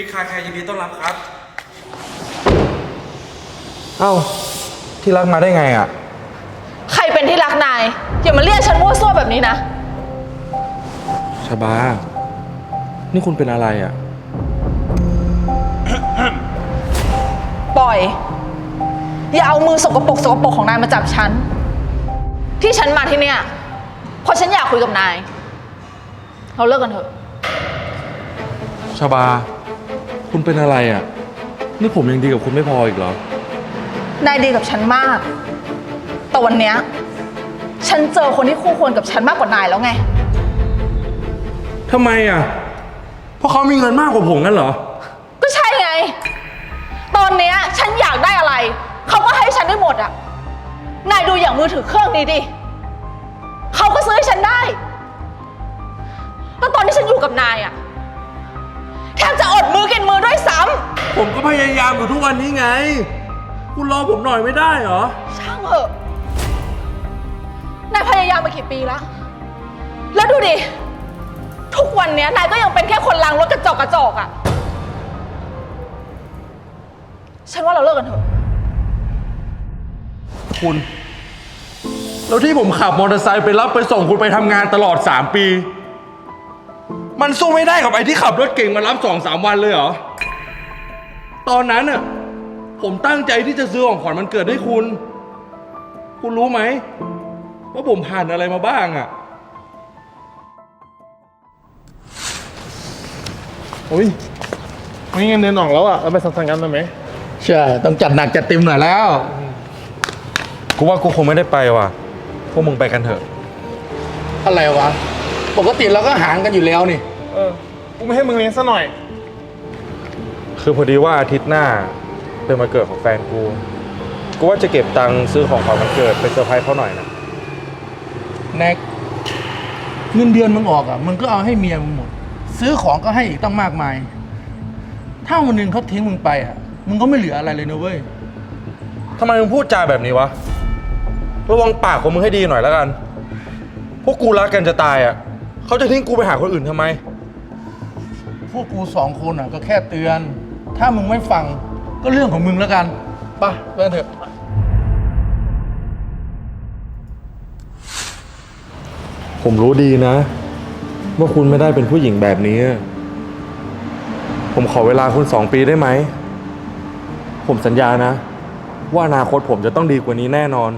ฟิกคาแคร์ยินดีต้อนรับครับ เอ้า ที่รักมาได้ไงอะ ใครเป็นที่รักนายอย่ามาเรียกฉันมั่วซั่วแบบนี้นะ ชบา นี่คุณเป็นอะไรอะ ปล่อย อย่าเอามือสกปรกสกปรกของนายมาจับฉัน ที่ฉันมาที่เนี่ยเพราะฉันอยากคุยกับนาย เราเลิกกันเถอะ ชบา คุณเป็นอะไรอะ นี่ผมยังดีกับคุณไม่พออีกเหรอ นายดีกับฉันมาก แต่วันเนี้ยฉันเจอคนที่คู่ควรกับฉันมากกว่านายแล้วไง ทำไมอะ เพราะเขามีเงินมากกว่าผมงั้นเหรอ ก็ใช่ไง ตอนเนี้ยฉันอยากได้อะไร เขาก็ให้ฉันได้หมดอะ นายดูอย่างมือถือเครื่องนี้ดิ เขาก็ซื้อให้ฉันได้ แล้วตอนที่ฉันอยู่กับนายอะ แทบจะอดมือกินมือด้วยซ้ผมก็พยายามอยู่ทุกวันนี้ไง คุณรอผมหน่อยไม่ได้เหรอำช่างเถอะนายพยายามมากี่ปีแล้ว แล้วดูดิ ทุกวันเนี้ยนายก็ยังเป็นแค่คนล้างรถกระจอกกระจอกอะฉันว่าเราเลิกกันเถอะ คุณ แล้วที่ผมขับมอเตอร์ไซค์ไปรับไปส่งคุณไปทำงานตลอด 3 ปี มันสู้ไม่ได้กับไอ้ที่ขับรถเก่งมารับสองสามวันเลยเหรอ ตอนนั้นน่ะผมตั้งใจที่จะซื้อของขวัญมันเกิดให้คุณ คุณรู้ไหมว่าผมผ่านอะไรมาบ้างอะ อุ้ยวันนี้เงินเดือนออกแล้วอะ เราไปสังสรรค์กันหน่อยไหมใช่ ต้องจัดหนักจัดเต็มหน่อยแล้ว กูว่ากูคงไม่ได้ไปว่ะ พวกมึงไปกันเถอะ อะไรวะ ปกติเราก็หารกันอยู่แล้วนี่ เออ กูไม่ให้มึงเลี้ยงซะหน่อย คือพอดีว่าอาทิตย์หน้าเป็นวันเกิดของแฟนกู กูว่าจะเก็บตังค์ซื้อของขวัญวันเกิดไปเซอร์ไพรส์เขาหน่อยนะแน็กเงินเดือนมึงออกอะมึงก็เอาให้เมียมึงหมด ซื้อของก็ให้อีกตั้งมากมาย ถ้าวันหนึ่งเขาทิ้งมึงไปอะ มึงก็ไม่เหลืออะไรเลยนะเว้ย ทำไมมึงพูดจาแบบนี้วะ ระวังปากของมึงให้ดีหน่อยแล้วกัน พวกกูรักกันจะตายอะ เขาจะทิ้งกูไปหาคนอื่นทำไม พวกกูสองคนอะก็แค่เตือน ถ้ามึงไม่ฟังก็เรื่องของมึงแล้วกันไปไปกันเถอะผมรู้ดีนะ ว่าคุณไม่ได้เป็นผู้หญิงแบบนี้ ผมขอเวลาคุณสองปีได้ไหม ผมสัญญานะ ว่าอนาคตผมจะต้องดีกว่านี้แน่นอน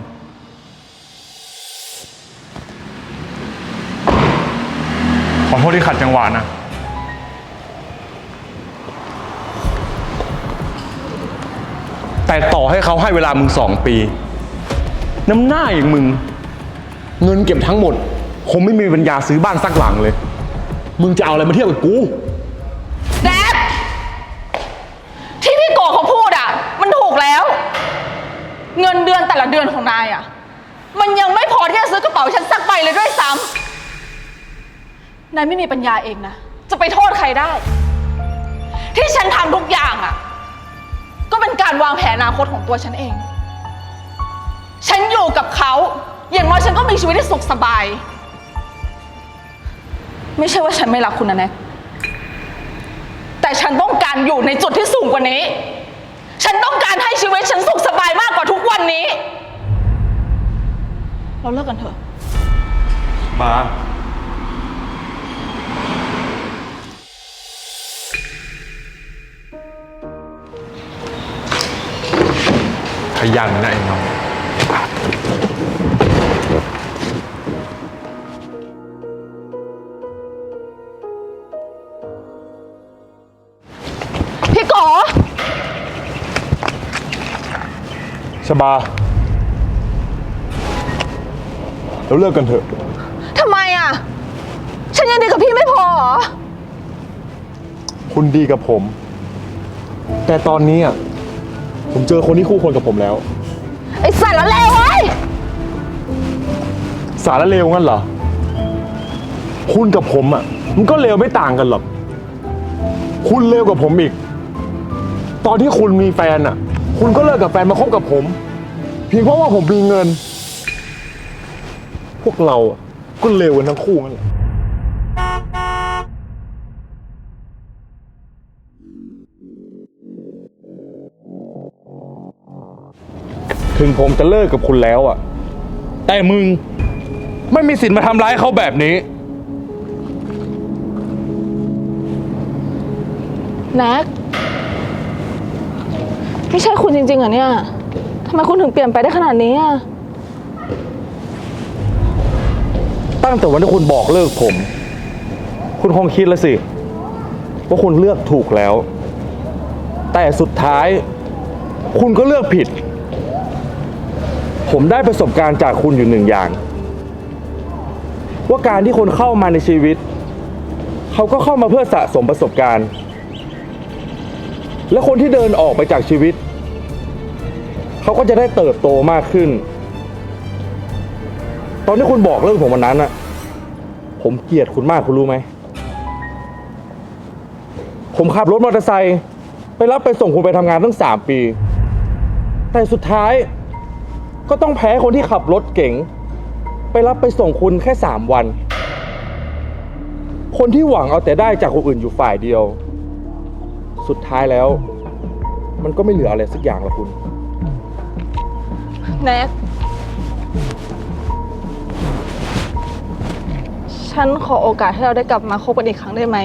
โทษที่ขัดจังหวะนะ แต่ต่อให้เขาให้เวลามึงสองปี น้ำหน้าอย่างมึง เงินเก็บทั้งหมด คงไม่มีปัญญาซื้อบ้านสักหลังเลย มึงจะเอาอะไรมาเทียบกับกูแดดที่พี่โกเขาพูดอะ มันถูกแล้ว เงินเดือนแต่ละเดือนของนายอะ มันยังไม่พอที่จะซื้อ นายไม่มีปัญญาเองนะ จะไปโทษใครได้ ที่ฉันทำทุกอย่างอะ ก็เป็นการวางแผนอนาคตของตัวฉันเอง ฉันอยู่กับเขา อย่างน้อยฉันก็มีชีวิตที่สุขสบาย ไม่ใช่ว่าฉันไม่รักคุณนะแน็กแต่ฉันต้องการอยู่ในจุดที่สูงกว่านี้ ฉันต้องการให้ชีวิตฉันสุขสบายมากกว่าทุกวันนี้ เราเลิกกันเถอะมา ยันนะไอ้น้องพี่โกชบาเราเลิกกันเถอะ ทำไมอะ ฉันยังดีกับพี่ไม่พอเหรอ คุณดีกับผม แต่ตอนนี้อะ ผมเจอคนที่คู่ควรกับผมแล้ว ไอ้สัตว์ละเลวเว้ย สารเลวงั้นเหรอ คุณกับผมอะ มันก็เลวไม่ต่างกันหรอก คุณเลวกว่าผมอีก ตอนที่คุณมีแฟนอะ คุณก็เลิกกับแฟนมาคบกับผม เพียงเพราะว่าผมมีเงิน พวกเราอะก็เลวกันทั้งคู่งั้นแหละ ถึงผมจะเลิกกับคุณแล้วอะแต่มึงไม่มีสิทธิ์มาทำร้ายเขาแบบนี้ แน็กไม่ใช่คุณจริงๆเหรอเนี่ยทำไมคุณถึงเปลี่ยนไปได้ขนาดนี้อะ ตั้งแต่วันที่คุณบอกเลิกผม คุณคงคิดแล้วสิ ว่าคุณเลือกถูกแล้ว แต่สุดท้าย คุณก็เลือกผิด ผมได้ประสบการณ์จากคุณอยู่หนึ่งอย่าง ว่าการที่คนเข้ามาในชีวิต เขาก็เข้ามาเพื่อสะสมประสบการณ์ และคนที่เดินออกไปจากชีวิต เขาก็จะได้เติบโตมากขึ้น ตอนที่คุณบอกเรื่องผมวันนั้นอะผมเกลียดคุณมากคุณรู้ไหม ผมขับรถมอเตอร์ไซค์ไปรับไปส่งคุณไปทำงานตั้งสามปี แต่สุดท้าย ก็ต้องแพ้คนที่ขับรถเก๋งไปรับไปส่งคุณแค่สามวัน คนที่หวังเอาแต่ได้จากคนอื่นอยู่ฝ่ายเดียว สุดท้ายแล้ว มันก็ไม่เหลืออะไรสักอย่างละคุณ แน็กฉันขอโอกาสให้เราได้กลับมาคบกันอีกครั้งได้ไหม